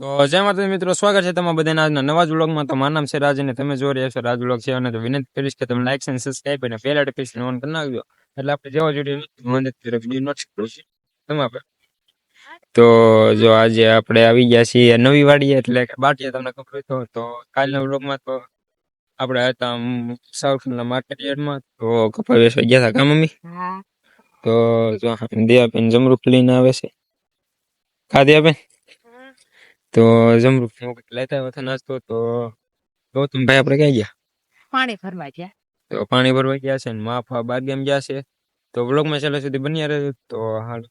તો જય માતા મિત્રો સ્વાગત છે તમારા બધાના આજના નવા જ વ્લોગમાં. તો મારું નામ છે રાજ અને તમે જોઈ રહ્યા છો રાજ વ્લોગ છે. અને તો વિનંતી કરીશ કે તમે લાઈક અને સબસ્ક્રાઈબ અને બેલ નોટિફિકેશન ઓન કરી નાખજો. એટલે આપણે જેવા જોડી મને તરફ વીડિયો નોટિસ કરું છું તમારે તો જો આજે આપણે આવી ગયા છીએ નવી વાડી એટલે કે બાટીએ તમને ખબર તો તો કાલના વ્લોગમાં તો આપણે હતા સાઉથના માર્કેટ યાર્ડમાં. તો કપા વેચવા ગયા હતા કા મમ્મી? તો જો દિયાબેન જમરૂખ લઈને આવે છે. ખા દિયાબેન? તો જમરૂખનું કંઈક લેતા આવ્યા હતા નાસ્તો તો ગૌતમભાઈ આપણે ક્યાં ગયા પાણી ભરવા ગયા તો પાણી ભરવા ગયા છે ને માફા બાર ગામ ગયા છે તો વ્લોગમાં છેલ્લે સુધી બન્યા રહેજો તો હાલ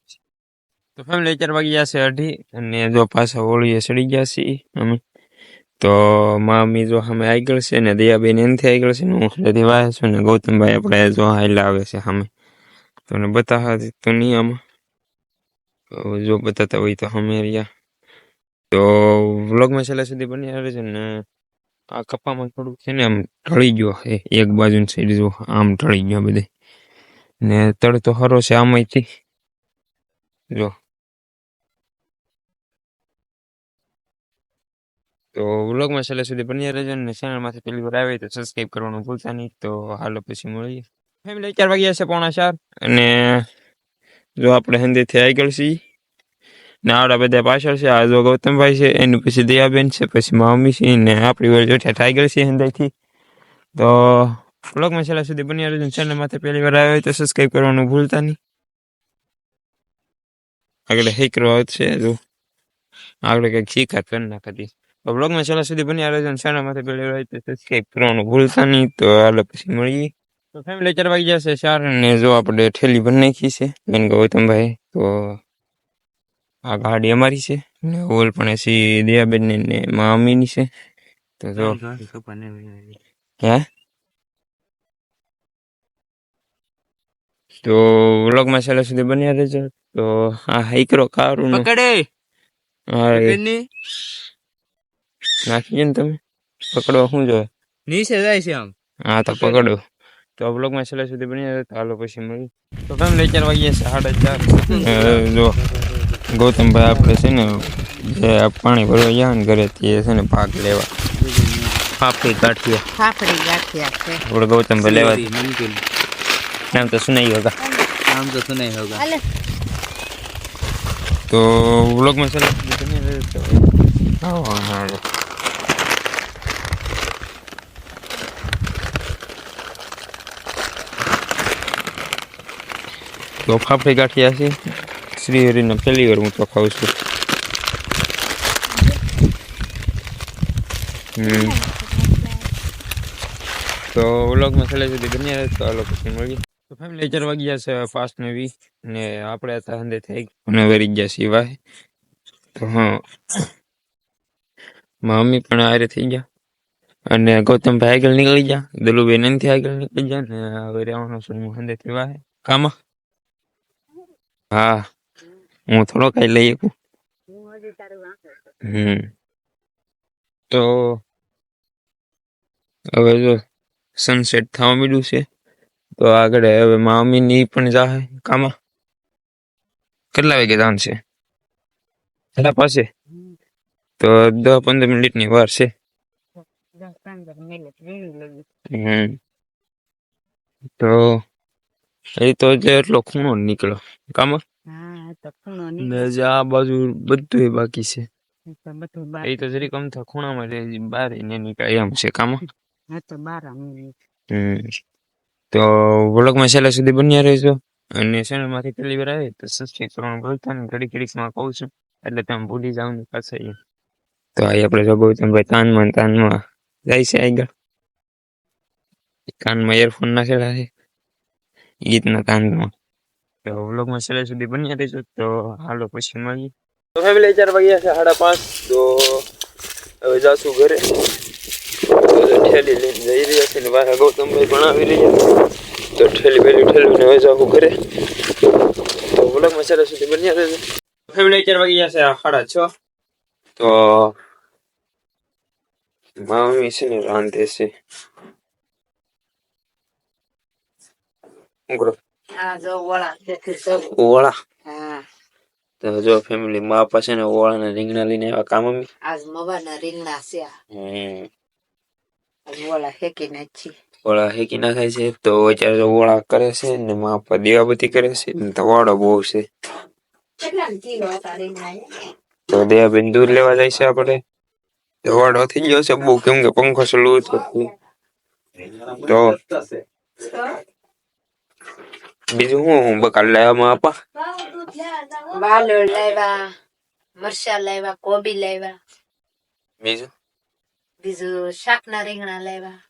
તો ફેમિલી ચાર વાગી ગયા છે અઢી અને જો પાછા હોળીએ ચડી ગયા છીએ અમે તો મામી જો સામે આગળ છે ને દયાબેન એનથી આગળ છે ને હું હલેથી વાય છું ને ગૌતમભાઈ આપણે જો હાઈલા આવે છે સામે તો ને બતાવવા તો નહીં આમાં તો જો બતાતા હોય તો અમે રહ્યા તો વ્લોગમાં છેલ્લા સુધી બન્યા છે ને આ કપામાં થોડુંક છે ને આમ ઢળી ગયો છે એક બાજુ સાઈડ જો આમ ઢળી ગયો બધે. ને તળ તો હરો છે આમાંથી. જો. તો વ્લોગમાં છેલ્લે સુધી બન્યા રહેજો ને ચેનલમાંથી પહેલી વાર આવે તો સબસ્ક્રાઈબ કરવાનું ભૂલતા નહીં. તો હાલો પછી મળીએ. ફેમિલી ચાર વાગ્યા છે પોણા ચાર અને જો આપણે હિન્દીથી આગળ છીએ. ને આવડા બધા પાછળ છે. આ ગૌતમભાઈ છે, એની પછી દયાબેન છે, પછી મમ્મી છે, ને આપણી વાર જોઠા ટાઈગર છે હિન્દીથી તો બ્લોગમાં છેલ્લા સુધી બન્યા રહેજો ચેનલમાંથી પહેલી વાર આવે હોય તો સબસ્ક્રાઈબ કરવાનું ભૂલતા નહીં. આગળ હીકરો છે જો આગળ કંઈક શીખાત કરી નાખતી તો બ્લોગમાં છેલ્લા સુધી બન્યા રહેજો માથે પહેલી વાર તો સબસ્ક્રાઈબ કરવાનું ભૂલતા નહીં. તો હાલો પછી મળીએ. તો ફેમિલી ચાર વાગી જશે ચાર ને જો આપણે ઠેલી બની નાખી છે, બેન ગૌતમભાઈ, તો આ ગાડી અમારી છે ને ઓલ પણ એસી દયાબેન ને મામીની છે. તો જો હે? તો વ્લોગમાં છેલ્લા સુધી બન્યા રહેજો. તો આ હાઈકરો કારું પકડે! નાખી ને તમે. પકડવા શું જો નીચે જાય છે આમ. હા તો પકડો. તો વ્લોગમાં છેલ્લા સુધી બની તો હાલો પછી મળી તો ફેમિલી ચાર વાગ્યા છે? સાડા ચાર. જો. ગૌતમભાઈ આપણે છે ને જે આ પાણી ભરવા ગયા ને ઘરે તે છે ને ભાગ લેવા. ફાફડી કાઠીએ ફાફડી ગાંઠિયા છે. આપણે ગૌતમભાઈ લેવા. નામ તો સુનાઈ હોગા. નામ તો સુનાઈ હોગા. અલે તો વ્લોગમાં ચાલો. બની રહે તો હા હા તો ફાફડી ગાંઠિયા છે. શ્રી હરિને પહેલી વાર હું તો ખાઉં છું તો વ્લોગમાં છેલ્લે સુધી બન્યા રહે તો હાલો પછી મળીએ તો ફેમિલી ચાર વાગ્યા છે ફાસ્ટ ને વી ને આપણે હતા હંદે થઈ અને વરી ગયા સિવાય તો હા મમ્મી પણ આરે થઈ ગયા અને ગૌતમભાઈ આગળ નીકળી ગયા દલુભાઈ નથી આગળ નીકળી ગયા ને હવે રહેવાનો હું હંદે થી વાહે કામાં હા હું થોડો કઈ લઈ શકું. હમ. તો હવે જો સનસેટ થવા માંડ્યું છે તો આગળ હવે મામી ની પણ જાહે કામાં. કેટલા વાગે જવાનું છે? એટલા પાસે? તો દસ પંદર મિનિટની વાર છે હમ. તો એ તો જે એટલો ખૂણો નીકળ્યો. કામાં? આ બાજુ બધું બાકી છે. એ તો ખૂણામાં રહે બહાર ને નીકળે એમ છે કામાં? તો વ્લોગમાં છેલ્લા સુધી બન્યા રહેજો. અને ચેનલમાંથી પહેલી વાર આવે તો સબસ્ક્રાઈબ કરવાનું ભૂલતા નહીં. ઘડી ઘડીકમાં કહું છું એટલે તમે ભૂલી જાવ ને પાછા તો આ આપણે જો ગૌતમભાઈ તાનમાં તાનમાં જાય છે આગળ. કાનમાં ઇયરફોન નાખેલા છે. ગીતના તાનમાં તો વ્લોગમાં છેલ્લે સુધી બન્યા રહેજો. તો હાલો પછી મળીએ. તો ફેમિલી ચાર વાગ્યા છે સાડા પાંચ. તો હવે જાશું ઘરે. ઠેલી લઈને જઈ રહ્યા છે ને મારા ગૌતમભાઈ પણ આવી રહ્યા તો ઠેલી પેલી ઠેલીને હવે જાવું ઘરે. તો વ્લોગમાં છેલ્લે સુધી બન્યા રહેજો. ફેમિલી ચાર વાગ્યા છે સાડા છ. તો મમ્મી છે ને રાંધે છે શું કરો? આ જો વળા છે તો ઓળા. તો જો ફેમિલી માં પાસે ને ઓળા ને રીંગણા લઈને આવ્યા કામ અમી આજ મવાના રીંગણા છે હમ. આજ હેકી નાખી. ઓળા હેકી નાખાય છે તો અત્યારે જો ઓળા કરે છે ને માં પપ્પા દીવાબત્તી કરે છે ને ધવાડો બહુ છે. તો દૂધ દેવાબેન દૂર લેવા જાય છે આપણે ધવાડો થઈ ગયો છે બહુ કેમ કે પંખો સલું તો? બીજું હું હું બકાલ લાવવામાં આપા? વાલોળ લાવ્યા મરચા લાવ્યા કોબી લાવ્યા બીજું? બીજું શાકના રીંગણા લાવ્યા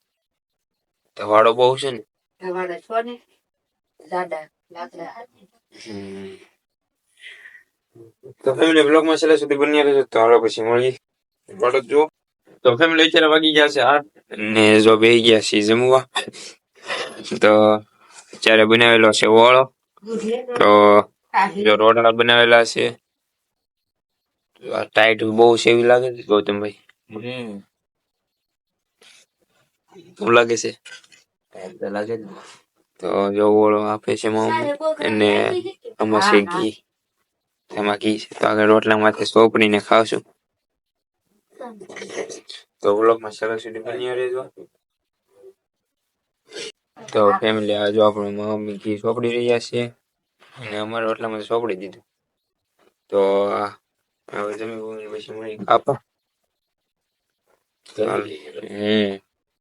તવાડો બહુ છે ને? ધવાડે છો ને? દાદા લાકડા. તો ફેમિલી બ્લોગમાં છેલ્લે સુધી બની રહેજો તો હાલો પછી મળીએ. બળદ જો તો ફેમિલી અત્યારે વાગી ગયા છે આઠ ને જો બે ગયા છે જમવા. તો અત્યારે બનાવેલો છે ઓળો. તો જો રોટલા બનાવેલા છે. ટાઈટ બહુ છે એવી લાગે છે ગૌતમભાઈ શું લાગે છે? લાગે તો જો ઓળો આપે છે મમ્મી અને આમાં છે ઘી. એમાં ઘી છે. તો આગળ રોટલા માથે સોપડીને ખાવશું તો વ્લોગમાં સરસ સુધી બન્યા રહેજો. તો ફેમિલી આ જો આપણે મમ્મી ઘી ચોપડી રહ્યા છે અને અમારે ઓટલામાં ચોપડી દીધું. તો હવે જમી પછી મળી કાપા હમ.